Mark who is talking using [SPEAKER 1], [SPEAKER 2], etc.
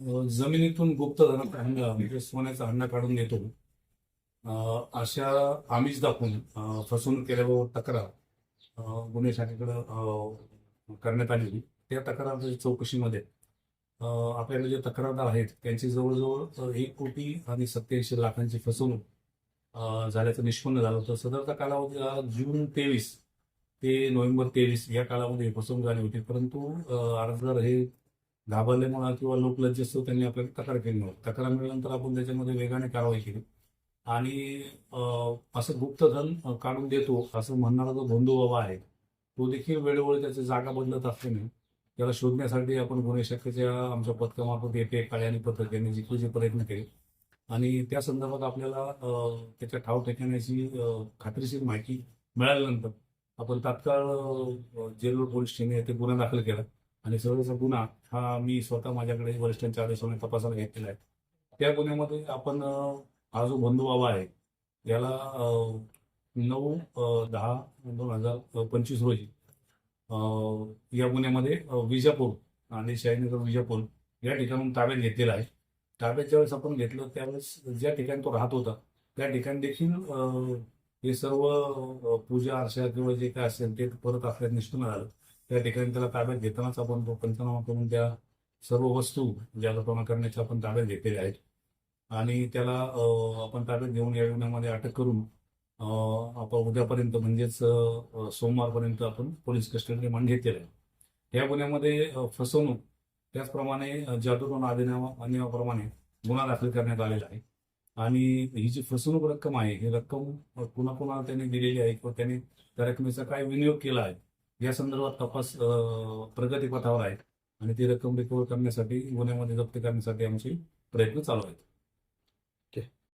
[SPEAKER 1] जमिनीतून गुप्त धनाचा हंडा म्हणजे सोन्याचा हंडा काढून देतो. अशा आमिष दाखवून फसवणूक केल्याबाबत तक्रार गुन्हे शाखेकडे करण्यात आलेली. त्या तक्रार चौकशीमध्ये आपल्याला जे तक्रारदार आहेत त्यांची जवळजवळ एक कोटी आणि सत्याऐंशी लाखांची फसवणूक झाल्याचं निष्पन्न झालं होतं. सदरचा कालावधी हा जून तेवीस ते नोव्हेंबर तेवीस या काळामध्ये फसवणूक झाली होती. परंतु अर्जदार हे घाबरले म्हणा किंवा लोकलज्जस्थ त्यांनी आपल्याला तक्रार केली नव्हती. तक्रार मिळाल्यानंतर आपण त्याच्यामध्ये वेगाने कारवाई केली. आणि असं गुप्तधन काढून देतो असं म्हणणारा जो बंधू बाबा आहे तो देखील वेळोवेळी त्याची जागा बदलत असल्याने त्याला शोधण्यासाठी आपण गुन्हे शाखेच्या आमच्या पथकामार्फत येते काळे आणि पथक यांनी जिकूचे प्रयत्न केले. आणि त्या संदर्भात आपल्याला त्याच्या ठाव ठिकाण्याची खात्रीशीर माहिती मिळाल्यानंतर आपण तात्काळ जेलवर पोलीस स्टेशन येथे गुन्हा दाखल केला. आणि सर्वचा गुन्हा हा मी स्वतः माझ्याकडे वरिष्ठांच्या आदेशाने तपासायला घेतलेला आहे. त्या गुन्ह्यामध्ये आपण हा जो बंधू बाबा आहे याला नऊ दहा दोन हजार पंचवीस रोजी या गुन्ह्यामध्ये विजापूर आणि शाहीनगर विजापूर या ठिकाणून ताब्यात घेतलेला आहे. ताब्यात ज्यावेळेस आपण घेतलं त्यावेळेस ज्या ठिकाणी तो राहत होता त्या ठिकाणी देखील हे सर्व पूजा अर्चा किंवा जे काय असेल ते परत आपल्यात निष्पन्न झालं. त्या ठिकाणी त्याला ताब्यात घेतानाच आपण तो पंचनामा करून त्या सर्व वस्तू ज्या लोकांना करण्याच्या आपण ताब्यात घेतलेल्या आहेत. आणि त्याला आपण ताब्यात घेऊन या गुन्ह्यामध्ये अटक करून आपण उद्यापर्यंत म्हणजेच सोमवारपर्यंत आपण पोलीस कस्टडी रिमांड घेतलेला आहे. या गुन्ह्यामध्ये फसवणूक त्याचप्रमाणे अ, जादूटोना अधिनियमा गुन्हा दाखल करण्यात आलेला आहे. आणि ही जी फसवणूक रक्कम आहे ही रक्कम अ, कुणाकुणाला त्यांनी दिलेली आहे किंवा त्यांनी त्या रकमेचा काय विनियोग केला आहे या संदर्भात तपास प्रगतीपथावर आहे आणि ती रक्कम रिकव्हर करण्यासाठी गुन्ह्यामध्ये जप्त करण्यासाठी आमचे प्रयत्न चालू आहेत.